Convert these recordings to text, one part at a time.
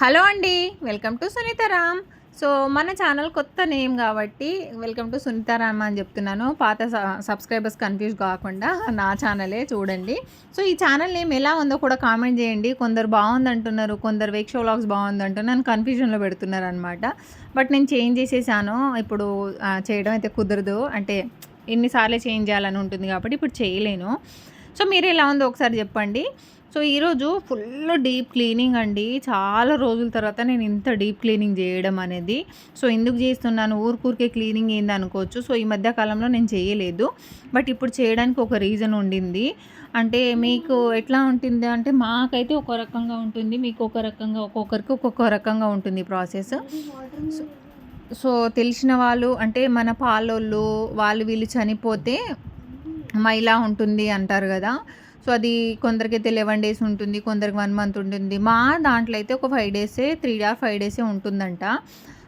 Hello అండి welcome to Sunitharam. So మన channel కొత్త నేమ్ కాబట్టి వెల్కమ్ టు సునీతారామ్ అని చెప్తున్నాను. పాత సబ్స్క్రైబర్స్ కన్ఫ్యూజ్ కాకుండా నా ఛానలే చూడండి. సో ఈ ఛానల్ నేమ్ ఎలా ఉందో కూడా కామెంట్ చేయండి. కొందరు బాగుంది అంటున్నారు కొందరు వేక్ వ్లాగ్స్ బాగుంది అంటున్నారు నన్ను కన్ఫ్యూజన్లో పెడుతున్నారు అనమాట బట్ నేను చేంజ్ చేసేసాను. ఇప్పుడు చేయడం అయితే కుదరదు. అంటే ఎన్నిసార్లు చేంజ్ చేయాలని ఉంటుంది కాబట్టి ఇప్పుడు చేయలేను. సో మీరు ఎలా ఉందో ఒకసారి చెప్పండి. సో ఈరోజు ఫుల్ డీప్ క్లీనింగ్ అండి. చాలా రోజుల తర్వాత నేను ఇంత డీప్ క్లీనింగ్ చేయడం అనేది. సో ఎందుకు చేస్తున్నాను? ఊరికూరికే క్లీనింగ్ ఏంది అనుకోవచ్చు. సో ఈ మధ్య కాలంలో నేను చేయలేదు. బట్ ఇప్పుడు చేయడానికి ఒక రీజన్ ఉండింది. అంటే మీకు ఎట్లా ఉంటుంది అంటే మాకైతే ఒక రకంగా ఉంటుంది. మీకు ఒక రకంగా ఒక్కొక్కరికి ఒక్కొక్క రకంగా ఉంటుంది ప్రాసెస్. సో తెలిసిన వాళ్ళు అంటే మన పాలోళ్ళు వాళ్ళు వీళ్ళు చనిపోతే మైలా ఉంటుంది అంటారు కదా. సో అది కొందరికైతే లెవెన్ డేస్ ఉంటుంది కొందరికి వన్ మంత్ ఉంటుంది. మా దాంట్లో అయితే ఒక ఫైవ్ డేసే త్రీ ఆర్ ఫైవ్ డేసే ఉంటుందంట.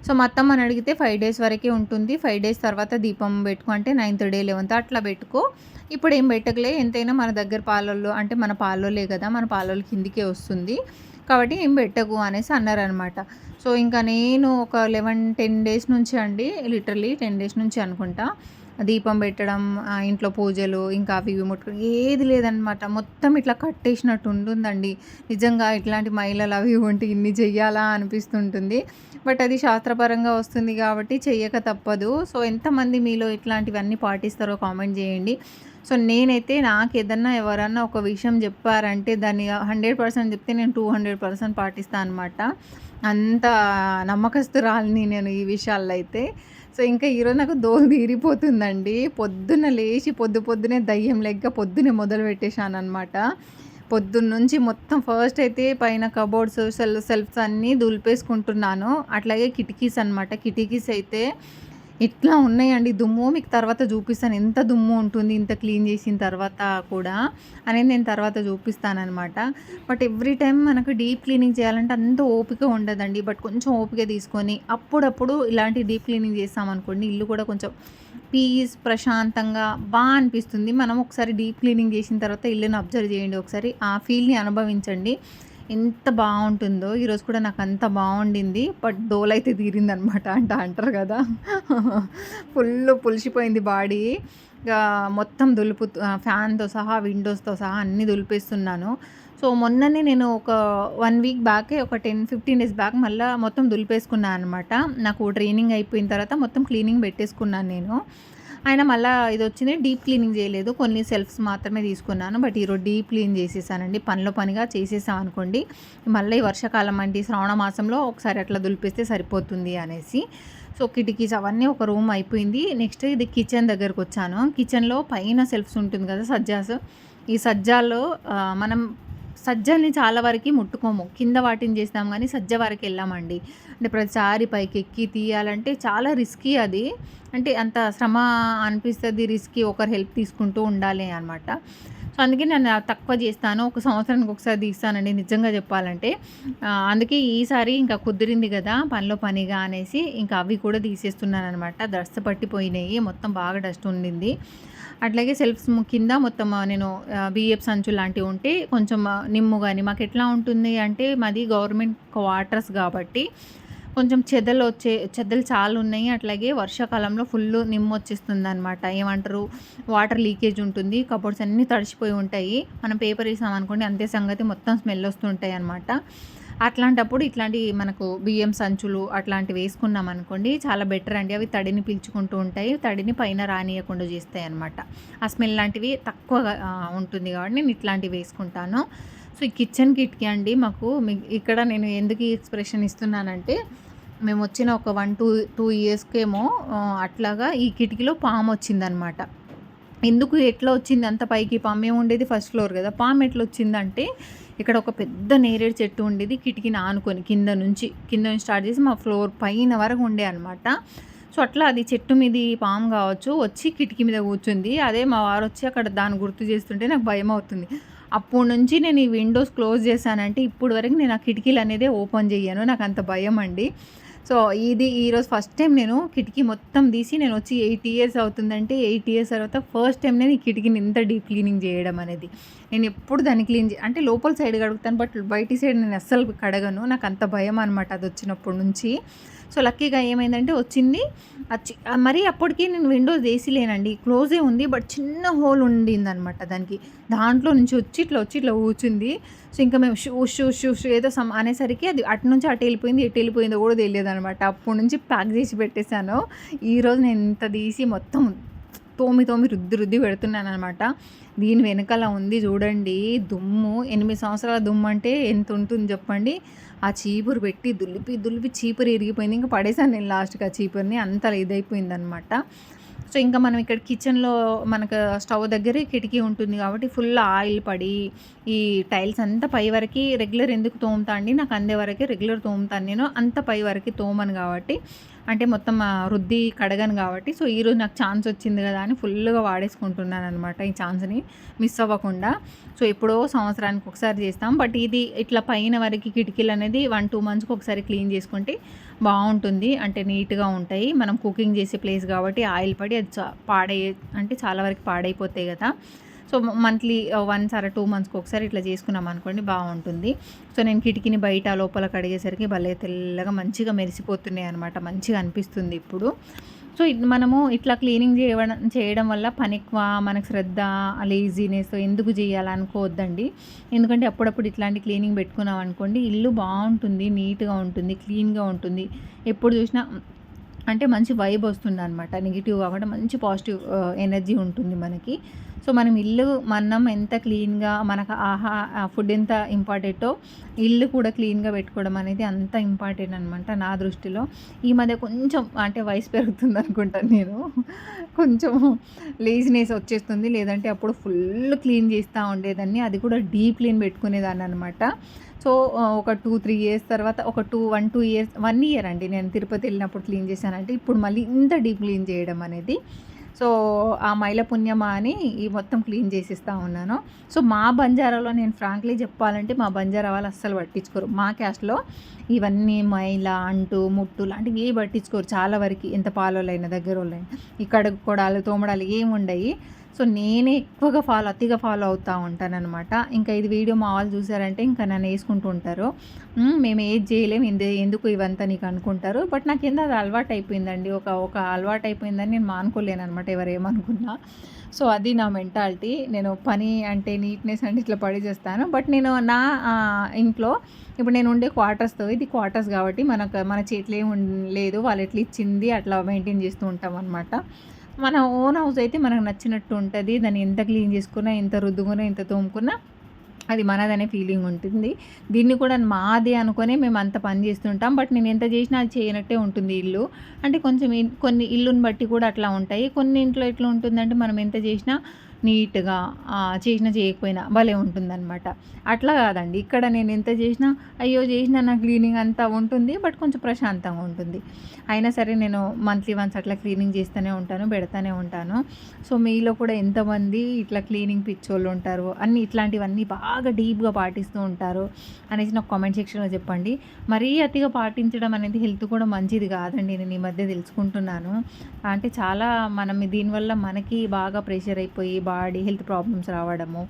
సో మొత్తం అని అడిగితే ఫైవ్ డేస్ వరకే ఉంటుంది ఫైవ్ డేస్ తర్వాత దీపం పెట్టుకో అంటే నైన్త్ డే లెవెన్త్ అట్లా పెట్టుకో. ఇప్పుడు ఏం పెట్టకలే ఎంతైనా మన దగ్గర పాలల్లో అంటే మన పాలలే కదా మన పాలోళ్ళ కిందికే వస్తుంది. కాబట్టి ఏం పెట్టకు అనేసి అన్నారనమాట సో ఇంకా నేను ఒక లెవెన్ టెన్ డేస్ నుంచి అండి లిటరలీ టెన్ డేస్ నుంచి అనుకుంటా. దీపం పెట్టడం ఆ, ఇంట్లో పూజలు ఇంకా అవి ఇవి ముట్టుకోవడం ఏది లేదనమాట మొత్తం ఇట్లా కట్టేసినట్టు ఉంటుందండి. నిజంగా ఇట్లాంటి మహిళలు అవి ఉంటే ఇన్ని చెయ్యాలా అనిపిస్తుంటుంది. బట్ అది శాస్త్రపరంగా వస్తుంది కాబట్టి చెయ్యక తప్పదు. సో ఎంతమంది మీలో ఇట్లాంటివన్నీ పాటిస్తారో కామెంట్ చేయండి. సో నేనైతే నాకు ఏదన్నా ఎవరన్నా ఒక విషయం చెప్పారంటే దాన్ని హండ్రెడ్ పర్సెంట్ చెప్తే నేను టూ హండ్రెడ్ పర్సెంట్ పాటిస్తాను అనమాట అంత నమ్మకస్తురాలని నేను ఈ విషయాల్లో అయితే సో ఇంకా ఈరోజు నాకు దోలు తీరిపోతుందండి. పొద్దున్న లేచి పొద్దు పొద్దునే దయ్యం లెక్క పొద్దునే మొదలు పెట్టేశాను అనమాట పొద్దున్న నుంచి మొత్తం ఫస్ట్ అయితే పైన కబోర్డ్స్ సెల్ సెల్ఫ్స్ అన్నీ దులిపేసుకుంటున్నాను. అట్లాగే కిటికీస్ అనమాట కిటికీస్ అయితే ఇట్లా ఉన్నాయండి. దుమ్ము మీకు తర్వాత చూపిస్తాను. ఎంత దుమ్ము ఉంటుంది ఇంత క్లీన్ చేసిన తర్వాత కూడా అనేది నేను తర్వాత చూపిస్తానమాట బట్ ఎవ్రీ టైం మనకు డీప్ క్లీనింగ్ చేయాలంటే అంత ఓపిక ఉండదండి. బట్ కొంచెం ఓపిక తీసుకొని అప్పుడప్పుడు ఇలాంటి డీప్ క్లీనింగ్ చేస్తామనుకోండి ఇల్లు కూడా కొంచెం పీస్ ప్రశాంతంగా బాగా అనిపిస్తుంది. మనం ఒకసారి డీప్ క్లీనింగ్ చేసిన తర్వాత ఇల్లుని అబ్జర్వ్ చేయండి. ఒకసారి ఆ ఫీల్ని అనుభవించండి. ఎంత బాగుంటుందో ఈరోజు కూడా నాకు అంత బాగుండింది బట్ డోల్ అయితే తీరిందనమాట అంట అంటారు కదా. ఫుల్ పులిసిపోయింది బాడీ. ఇక మొత్తం దులుపు ఫ్యాన్తో సహా విండోస్తో సహా అన్నీ దులిపేస్తున్నాను. సో మొన్ననే నేను ఒక వన్ వీక్ బ్యాకే ఒక టెన్ ఫిఫ్టీన్ డేస్ బ్యాక్ మళ్ళీ మొత్తం దులిపేసుకున్నాను అనమాట. నాకు ట్రైనింగ్ అయిపోయిన తర్వాత మొత్తం క్లీనింగ్ పెట్టేసుకున్నాను నేను. ఆయన మళ్ళీ ఇది వచ్చింది డీప్ క్లీనింగ్ చేయలేదు. కొన్ని సెల్ఫ్స్ మాత్రమే తీసుకున్నాను. బట్ ఈరోజు డీప్ క్లీన్ చేసేసానండి. పనిలో పనిగా చేసేసాం అనుకోండి మళ్ళీ ఈ వర్షాకాలం అంటే శ్రావణ మాసంలో ఒకసారి అట్లా దులిపిస్తే సరిపోతుంది అనేసి. సో కిటికీస్ అవన్నీ ఒక రూమ్ అయిపోయింది. నెక్స్ట్ ఇది కిచెన్ దగ్గరకు వచ్చాను కిచెన్లో పైన సెల్ఫ్స్ ఉంటుంది కదా సజ్జాస్. ఈ సజ్జాల్లో మనం సజ్జల్ని చాలా వరకు ముట్టుకోము. కింద వాటిని చేస్తాం కానీ సజ్జ వరకు వెళ్ళామండి. అంటే ప్రతిసారి పైకి ఎక్కి తీయాలంటే చాలా రిస్కీ అది. అంటే అంత శ్రమ అనిపిస్తుంది రిస్కీ. ఒకరు హెల్ప్ తీసుకుంటూ ఉండాలి అనమాట అందుకే నేను తక్కువ చేస్తాను. ఒక సంవత్సరానికి ఒకసారి తీస్తానండి నిజంగా చెప్పాలంటే. అందుకే ఈసారి ఇంకా కుదిరింది కదా పనిలో పనిగా అనేసి ఇంకా అవి కూడా తీసేస్తున్నాను అనమాట డస్ట్ పట్టిపోయినాయి మొత్తం బాగా డస్ట్ ఉండింది. అట్లాగే సెల్ఫ్స్ కింద మొత్తం నేను బిఎఫ్ సంచు లాంటివి ఉంటే కొంచెం నిమ్ము కానీ మాకు ఎట్లా ఉంటుంది అంటే మాది గవర్నమెంట్ క్వార్టర్స్ కాబట్టి కొంచెం చెదలు వచ్చే చెదలు చాలా ఉన్నాయి. అట్లాగే వర్షాకాలంలో ఫుల్ నిమ్మ వచ్చేస్తుంది అనమాట ఏమంటారు? వాటర్ లీకేజ్ ఉంటుంది. కబోర్డ్స్ అన్నీ తడిచిపోయి ఉంటాయి. మనం పేపర్ వేసాం అనుకోండి అంతే సంగతి. మొత్తం స్మెల్ వస్తుంటాయి అనమాట అట్లాంటప్పుడు ఇట్లాంటి మనకు బియ్యం సంచులు అట్లాంటివి వేసుకున్నాం అనుకోండి చాలా బెటర్ అండి. అవి తడిని పీల్చుకుంటూ ఉంటాయి. తడిని పైన రానియకుండా చేస్తాయి అనమాట ఆ స్మెల్ లాంటివి తక్కువగా ఉంటుంది కాబట్టి నేను ఇట్లాంటివి వేసుకుంటాను. సో ఈ కిచెన్ కిట్కి అండి మాకు మీ- ఇక్కడ నేను ఎందుకు ఈ ఎక్స్ప్రెషన్ ఇస్తున్నానంటే మేము వచ్చిన ఒక వన్ టూ టూ ఇయర్స్కేమో అట్లాగా ఈ కిటికీలో పాము వచ్చిందనమాట. ఎందుకు ఎట్లా వచ్చింది? అంత పైకి పాము మేము ఉండేది ఫస్ట్ ఫ్లోర్ కదా. పాము ఎట్లా వచ్చిందంటే ఇక్కడ ఒక పెద్ద నేరేడు చెట్టు ఉండేది కిటికీని ఆనుకొని కింద నుంచి కింద నుంచి స్టార్ట్ చేసి మా ఫ్లోర్ పైన వరకు ఉండే అనమాట. సో అట్లా అది చెట్టు మీద పాము కావచ్చు వచ్చి కిటికీ మీద కూర్చుంది. అదే మా వారు వచ్చి అక్కడ దాన్ని గుర్తు చేస్తుంటే నాకు భయం అవుతుంది అప్పటి నుంచి నేను ఈ విండోస్ క్లోజ్ చేశానంటే ఇప్పుడు వరకు నేను ఆ కిటికీలు అనేది ఓపెన్ చేయను. నాకు అంత భయం అండి. సో ఇది ఈరోజు ఫస్ట్ టైం నేను కిటికీ మొత్తం తీసి నేను వచ్చి ఎయిట్ ఇయర్స్ అవుతుందంటే ఎయిట్ ఇయర్స్ తర్వాత ఫస్ట్ టైం నేను ఈ కిటికీని ఇంత డీప్ క్లీనింగ్ చేయడం అనేది. నేను ఎప్పుడు దాన్ని క్లీన్ చే అంటే లోపల సైడ్ కడుగుతాను బట్ బయటి సైడ్ నేను అస్సలు కడగను. నాకు అంత భయం అనమాట అది వచ్చినప్పటి నుంచి. సో లక్కీగా ఏమైందంటే వచ్చింది. మరి అప్పటికి నేను విండోస్ వేసిలేనండి క్లోజే ఉంది బట్ చిన్న హోల్ ఉండింది అనమాట దానికి. దాంట్లో నుంచి వచ్చి ఇట్లా వచ్చి ఇట్లా కూర్చుంది. సో ఇంకా మేము షూ షూ షూ షూ ఏదో సమ్ అనేసరికి అది అటు నుంచి అటు వెళ్ళిపోయింది ఎటు వెళ్ళిపోయిందో కూడా తెలియదు అనమాట అప్పటి నుంచి ప్యాక్ చేసి పెట్టేశాను. ఈరోజు నేను ఇంత తీసి మొత్తం తోమి తోమి రుద్ది రుద్ది పెడుతున్నాను అనమాట దీని వెనకాల ఉంది చూడండి దుమ్ము. ఎనిమిది సంవత్సరాల దుమ్ము అంటే ఎంత ఉంటుంది చెప్పండి? ఆ చీపురు పెట్టి దులిపి దులిపి చీపురు ఇరిగిపోయింది. ఇంకా పడేసాను నేను లాస్ట్కి ఆ చీపురుని. అంత ఇదైపోయింది అనమాట సో ఇంకా మనం ఇక్కడ కిచెన్లో మనకు స్టవ్ దగ్గరే కిటికీ ఉంటుంది కాబట్టి ఫుల్ ఆయిల్ పడి ఈ టైల్స్ అంతా పై వరకు రెగ్యులర్ ఎందుకు తోముతా అండి? నాకు అందే వరకే రెగ్యులర్ తోముతాను నేను. అంత పై వరకు తోమను కాబట్టి అంటే మొత్తం రుద్ది కడగను కాబట్టి సో ఈరోజు నాకు ఛాన్స్ వచ్చింది కదా అని ఫుల్గా వాడేసుకుంటున్నాను అనమాట ఈ ఛాన్స్ని. మిస్ అవ్వకుండా. సో ఎప్పుడో సంవత్సరానికి ఒకసారి చేస్తాం. బట్ ఇది ఇట్లా పైన వరకు కిటికీలు అనేది వన్ టూ మంత్స్కి ఒకసారి క్లీన్ చేసుకుంటే బాగుంటుంది. అంటే నీట్గా ఉంటాయి. మనం కుకింగ్ చేసే ప్లేస్ కాబట్టి ఆయిల్ పడి అది పాడయ్యే అంటే చాలా వరకు పాడైపోతాయి కదా. సో మంత్లీ వన్స్ అర టూ మంత్స్కి ఒకసారి ఇట్లా చేసుకున్నాం అనుకోండి బాగుంటుంది. సో నేను కిటికీని బయట లోపల కడిగేసరికి భలే తెల్లగా మంచిగా మెరిసిపోతున్నాయి అనమాట మంచిగా అనిపిస్తుంది ఇప్పుడు. సో మనము ఇట్లా క్లీనింగ్ చేయడం చేయడం వల్ల పని ఎక్కువ మనకు శ్రద్ధ లేజీనెస్ ఎందుకు చేయాలనుకోవద్దండి ఎందుకంటే అప్పుడప్పుడు ఇట్లాంటి క్లీనింగ్ పెట్టుకున్నాం అనుకోండి ఇల్లు బాగుంటుంది నీట్గా ఉంటుంది క్లీన్గా ఉంటుంది. ఎప్పుడు చూసినా అంటే మంచి వైబ్ వస్తుంది అనమాట నెగిటివ్ కాకుండా మంచి పాజిటివ్ ఎనర్జీ ఉంటుంది మనకి. సో మనం ఇల్లు మనం ఎంత క్లీన్గా మనకు ఆహా ఫుడ్ ఎంత ఇంపార్టెంటో ఇల్లు కూడా క్లీన్గా పెట్టుకోవడం అనేది అంత ఇంపార్టెంట్ అనమాట నా దృష్టిలో. ఈ మధ్య కొంచెం అంటే వయసు పెరుగుతుంది అనుకుంటాను నేను. కొంచెం లేజినెస్ వచ్చేస్తుంది. లేదంటే అప్పుడు ఫుల్ క్లీన్ చేస్తూ ఉండేదాన్ని. అది కూడా డీప్ క్లీన్ పెట్టుకునేదాన్ని అనమాట సో ఒక టూ త్రీ ఇయర్స్ తర్వాత ఒక two one two years one year అండి నేను తిరుపతి వెళ్ళినప్పుడు క్లీన్ చేశానంటే ఇప్పుడు మళ్ళీ ఇంత డీప్ క్లీన్ చేయడం అనేది. సో ఆ మైల పుణ్యమా అని ఈ మొత్తం క్లీన్ చేసిస్తూ ఉన్నాను. సో మా బంజారాలో నేను ఫ్రాంక్లీ చెప్పాలంటే మా బంజారా వాళ్ళు అస్సలు పట్టించుకోరు. మా క్యాస్ట్లో ఇవన్నీ మైల అంటు ముట్టు లాంటివి ఏ పట్టించుకోరు. చాలా వరకు ఎంత పాలోళ్ళైనా దగ్గర వాళ్ళైనా ఇక్కడ కొడాలు తోమడాలు ఏమి ఉండయి సో నేనే ఎక్కువగా ఫాలో అతిగా ఫాలో అవుతూ ఉంటానన్నమాట. ఇంకా ఇది వీడియో మా వాళ్ళు చూసారంటే ఇంకా నన్ను వేసుకుంటూ ఉంటారు. మేము ఏది చేయలేము ఎందుకు ఇవంతా నీకు అనుకుంటారు? బట్ నాకు ఏందో అది అలవాటు అయిపోయిందండి ఒక ఒక అలవాటు అయిపోయిందని నేను మానుకోలేను అనమాట ఎవరేమనుకున్నా. సో అది నా మెంటాలిటీ. నేను పని అంటే నీట్నెస్ అంటే ఇట్లా పడి చేస్తాను. బట్ నేను నా ఇంట్లో ఇప్పుడు నేను ఉండే క్వార్టర్స్తో ఇది క్వార్టర్స్ కాబట్టి మనకు మన చేతిలో ఏం లేదు. వాళ్ళు ఎట్లా ఇచ్చింది అట్లా మెయింటైన్ చేస్తూ ఉంటాం అనమాట మన ఓన్ హౌస్ అయితే మనకు నచ్చినట్టు ఉంటుంది. దాన్ని ఎంత క్లీన్ చేసుకున్నా ఎంత రుద్దుకున్నా ఎంత తోముకున్నా అది మనదనే ఫీలింగ్ ఉంటుంది. దీన్ని కూడా మాదే అనుకొని మేము అంత పని చేస్తుంటాం. బట్ నేను ఎంత చేసినా అది చేయనట్టే ఉంటుంది ఇల్లు. అంటే కొంచెం కొన్ని ఇల్లుని బట్టి కూడా అట్లా ఉంటాయి. కొన్ని ఇంట్లో ఎట్లా ఉంటుందంటే మనం ఎంత చేసినా నీట్గా చేసినా చేయకపోయినా భలే ఉంటుందన్నమాట. అట్లా కాదండి. ఇక్కడ నేను ఎంత చేసినా అయ్యో చేసినా నా క్లీనింగ్ అంతా ఉంటుంది బట్ కొంచెం ప్రశాంతంగా ఉంటుంది. అయినా సరే నేను మంత్లీ వన్స్ అట్లా క్లీనింగ్ చేస్తూనే ఉంటాను పెడతానే ఉంటాను. సో మీలో కూడా ఎంతమంది ఇట్లా క్లీనింగ్ పిచ్చోళ్ళు ఉంటారు అన్ని ఇట్లాంటివన్నీ బాగా డీప్గా పాటిస్తూ ఉంటారు అనేసి నాకు కామెంట్ సెక్షన్లో చెప్పండి. మరీ అతిగా పాటించడం అనేది హెల్త్ కూడా మంచిది కాదండి నేను ఈ మధ్య తెలుసుకుంటున్నాను. అంటే చాలా మనం దీనివల్ల మనకి బాగా ప్రెషర్ అయిపోయి బాడీ హెల్త్ ప్రాబ్లమ్స్ రావడము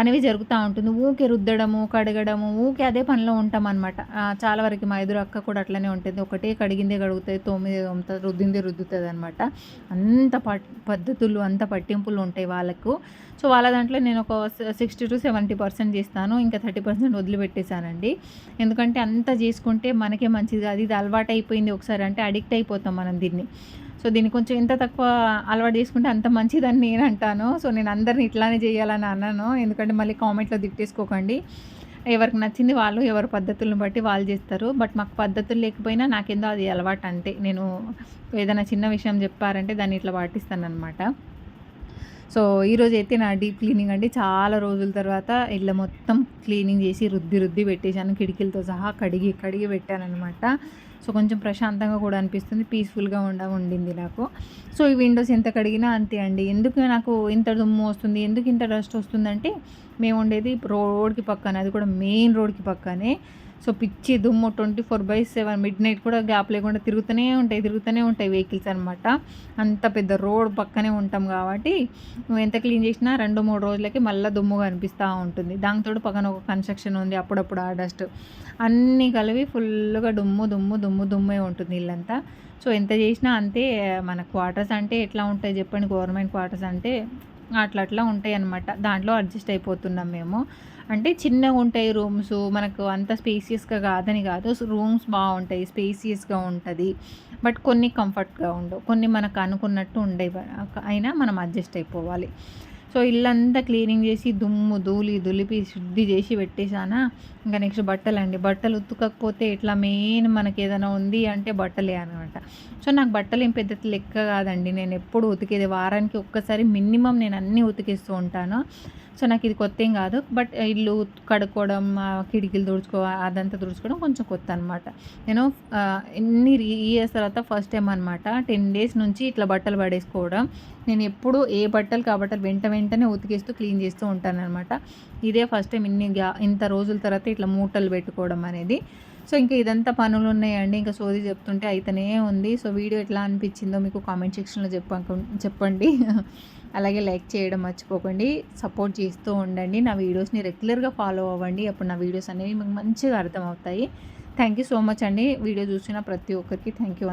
అనేవి జరుగుతూ ఉంటుంది. ఊకే రుద్దడము కడగడము ఊకే అదే పనిలో ఉంటాం అనమాట చాలా వరకు మా ఎదురు అక్క కూడా అట్లనే ఉంటుంది. ఒకటే కడిగిందే కడుగుతుంది తొమ్మిది తోముతుంది రుద్దిందే రుద్దుతుంది అనమాట అంత పద్ధతులు అంత పట్టింపులు ఉంటాయి వాళ్ళకు. సో వాళ్ళ దాంట్లో నేను ఒక సిక్స్టీ టు సెవెంటీ పర్సెంట్ చేస్తాను. ఇంకా థర్టీ పర్సెంట్ వదిలిపెట్టేశానండి. ఎందుకంటే అంత చేసుకుంటే మనకే మంచిది. కాదు ఇది అలవాటు అయిపోయింది ఒకసారి అంటే అడిక్ట్ అయిపోతాం మనం దీన్ని. సో దీన్ని కొంచెం ఎంత తక్కువ అలవాటు చేసుకుంటే అంత మంచిదని నేను అంటాను. సో నేను అందరిని ఇట్లానే చేయాలని అన్నాను. ఎందుకంటే మళ్ళీ కామెంట్లో తిట్టేసుకోకండి ఎవరికి నచ్చింది వాళ్ళు ఎవరి పద్ధతులను బట్టి వాళ్ళు చేస్తారు. బట్ మాకు పద్ధతులు లేకపోయినా నాకేందో అది అలవాటు అంటే నేను ఏదైనా చిన్న విషయం చెప్పారంటే దాన్ని ఇట్లా పాటిస్తాను అనమాట సో ఈరోజు అయితే నా డీప్ క్లీనింగ్ అండి. చాలా రోజుల తర్వాత ఇళ్ళ మొత్తం క్లీనింగ్ చేసి రుద్ది రుద్ది పెట్టేశాను. కిటికీలతో సహా కడిగి కడిగి పెట్టాను అనమాట సో కొంచెం ప్రశాంతంగా కూడా అనిపిస్తుంది. పీస్ఫుల్గా ఉండ ఉండింది నాకు. సో ఈ విండోస్ ఎంత కడిగినా అంతే అండి. ఎందుకు నాకు ఇంత దుమ్ము వస్తుంది? ఎందుకు ఇంత డస్ట్ వస్తుందంటే మేము ఉండేది రోడ్కి పక్కన అది కూడా మెయిన్ రోడ్కి పక్కనే. సో పిచ్చి దుమ్ము twenty four by seven. Midnight కూడా గ్యాప్ లేకుండా తిరుగుతూనే ఉంటాయి తిరుగుతూనే ఉంటాయి వెహికల్స్ అనమాట అంత పెద్ద రోడ్ పక్కనే ఉంటాం కాబట్టి నువ్వు ఎంత క్లీన్ చేసినా రెండు మూడు రోజులకి మళ్ళీ దుమ్ము కనిపిస్తూ ఉంటుంది. దాంతో పక్కన ఒక కన్స్ట్రక్షన్ ఉంది అప్పుడప్పుడు ఆ డస్ట్ అన్నీ కలిపి ఫుల్గా దుమ్ము దుమ్ము దుమ్ము దుమ్మే ఉంటుంది ఇల్లంతా. సో ఎంత చేసినా అంతే మన క్వార్టర్స్ అంటే ఎట్లా ఉంటాయి చెప్పండి? గవర్నమెంట్ క్వార్టర్స్ అంటే అట్లా అట్లా ఉంటాయి అనమాట దాంట్లో అడ్జస్ట్ అయిపోతున్నాం మేము. అంటే చిన్నగా ఉంటాయి రూమ్స్ మనకు అంత స్పేసియస్గా కాదని కాదు. రూమ్స్ బాగుంటాయి స్పేసియస్గా ఉంటుంది. బట్ కొన్ని కంఫర్ట్గా ఉండవు. కొన్ని మనకు అనుకున్నట్టు ఉండే అయినా మనం అడ్జస్ట్ అయిపోవాలి. సో ఇల్లంతా క్లీనింగ్ చేసి దుమ్ము ధూళి దులిపి శుద్ధి చేసి పెట్టేశానా? ఇంకా నెక్స్ట్ బట్టలు అండి. బట్టలు ఉతుకకపోతే ఇట్లా మెయిన్ మనకి ఏదైనా ఉంది అంటే బట్టలే అనమాట సో నాకు బట్టలు ఏం పెద్ద లెక్క కాదండి. నేను ఎప్పుడు ఉతికేది. వారానికి ఒక్కసారి మినిమం నేను అన్నీ ఉతికిస్తూ ఉంటాను. సో నాకు ఇది కొత్త ఏం కాదు. బట్ ఇల్లు కడుక్కోవడం కిటికీలు తుడుచుకో అదంతా తుడుచుకోవడం కొంచెం కొత్త అనమాట నేను ఎన్ని ఇయర్స్ తర్వాత ఫస్ట్ టైం అనమాట టెన్ డేస్ నుంచి ఇట్లా బట్టలు పడేసుకోవడం. నేను ఎప్పుడు ఏ బట్టలు కాబట్టలు వెంట వెంటనే ఉతికేస్తూ క్లీన్ చేస్తూ ఉంటాను అనమాట ఇదే ఫస్ట్ టైం ఇన్ని ఇంత రోజుల తర్వాత ఇట్లా మూటలు పెట్టుకోవడం అనేది. సో ఇంకా ఇదంతా పనులు ఉన్నాయండి. ఇంకా సోది చెప్తుంటే అయితేనే ఉంది. సో వీడియో ఎట్లా అనిపించిందో మీకు కామెంట్ సెక్షన్లో చెప్ప చెప్పండి. అలాగే లైక్ చేయడం మర్చిపోకండి. సపోర్ట్ చేస్తూ ఉండండి. నా వీడియోస్ని రెగ్యులర్గా ఫాలో అవ్వండి. అప్పుడు నా వీడియోస్ అనేవి మీకు మంచిగా అర్థమవుతాయి. థ్యాంక్ యూ సో మచ్ అండి. వీడియో చూసిన ప్రతి ఒక్కరికి థ్యాంక్ యూ